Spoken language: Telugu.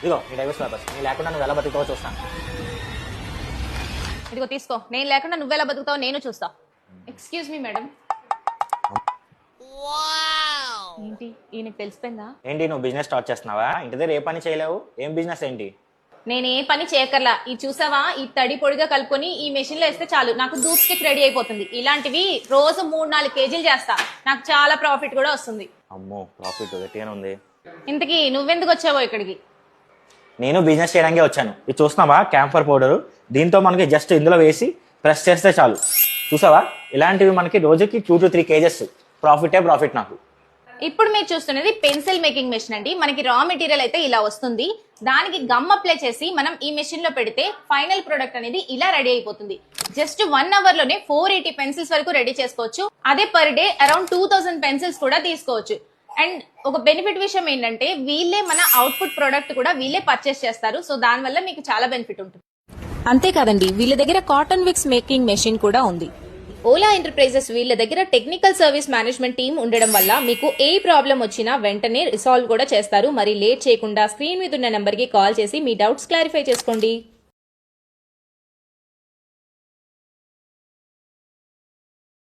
ఇదిగో నీ డైవర్స్ పేపర్స్ నీ లేకుండా నువ్వు ఎలా బతుకుతావో చూస్తాను ఇదిగో తీసుకో. నేను లేకుండా నువ్వెలా బతుకుతావో నేను చూస్తా. ఎక్స్క్యూజ్ మీ మేడం ఏంటి? ఈయనకి తెలిసిపోయిందా? ఏంటి నువ్వు బిజినెస్ స్టార్ట్ చేస్తున్నావా? ఇంటి దగ్గర ఏ పని చేయలేవు? ఏం బిజినెస్ ఏంటి? నేను ఏ పని చేయకర్లా ఈ చూసావా? ఈ తడి పొడిగా కలుపుకొని ఈ మెషిన్లో వేస్తే చాలు. నాకు దూప్ స్టిక్ రెడీ అయిపోతుంది. ఇలాంటివి రోజు మూడు నాలుగు కేజీలు చేస్తా. నాకు చాలా ప్రాఫిట్ కూడా వస్తుంది. అమ్మో ప్రాఫిట్ ఉంది? ఇంతకీ నువ్వెందుకు వచ్చావో ఇక్కడికి? నేను బిజినెస్ చేయడానికి వచ్చాను. ఇది చూస్తున్నావా? క్యాంఫర్ పౌడర్ దీంతో మనకి జస్ట్ ఇందులో వేసి ప్రెస్ చేస్తే చాలు. చూసావా? ఇలాంటివి మనకి రోజుకి టూ టు త్రీ కేజెస్ ప్రాఫిటే ప్రాఫిట్ నాకు. ఇప్పుడు మీరు చూస్తున్నది పెన్సిల్ మేకింగ్ మెషిన్ అండి. మనకి రా మెటీరియల్ అయితే ఇలా వస్తుంది. దానికి గమ్ అప్లై చేసి మనం ఈ మెషిన్లో పెడితే ఫైనల్ ప్రొడక్ట్ అనేది ఇలా రెడీ అయిపోతుంది. జస్ట్ వన్ అవర్లోనే ఫోర్ ఎయిటీ పెన్సిల్స్ వరకు రెడీ చేసుకోవచ్చు. అదే per day around two thousand pencils కూడా తీసుకోవచ్చు. అండ్ ఒక బెనిఫిట్ విషయం ఏంటంటే వీళ్ళే మన అవుట్పుట్ ప్రొడక్ట్ కూడా వీళ్ళే పర్చేస్ చేస్తారు. సో దానివల్ల మీకు చాలా బెనిఫిట్ ఉంటుంది. అంతేకాదండి వీళ్ళ దగ్గర కాటన్ విక్స్ మేకింగ్ మెషిన్ కూడా ఉంది. ఓలా ఎంటర్ప్రైజెస్ వీళ్ళ దగ్గర టెక్నికల్ సర్వీస్ మేనేజ్మెంట్ టీం ఉండడం వల్ల మీకు ఏ ప్రాబ్లం వచ్చినా వెంటనే రిసాల్వ్ కూడా చేస్తారు. మరి లేట్ చేయకుండా స్క్రీన్ మీద ఉన్న నెంబర్కి కాల్ చేసి మీ డౌట్స్ క్లారిఫై చేసుకోండి.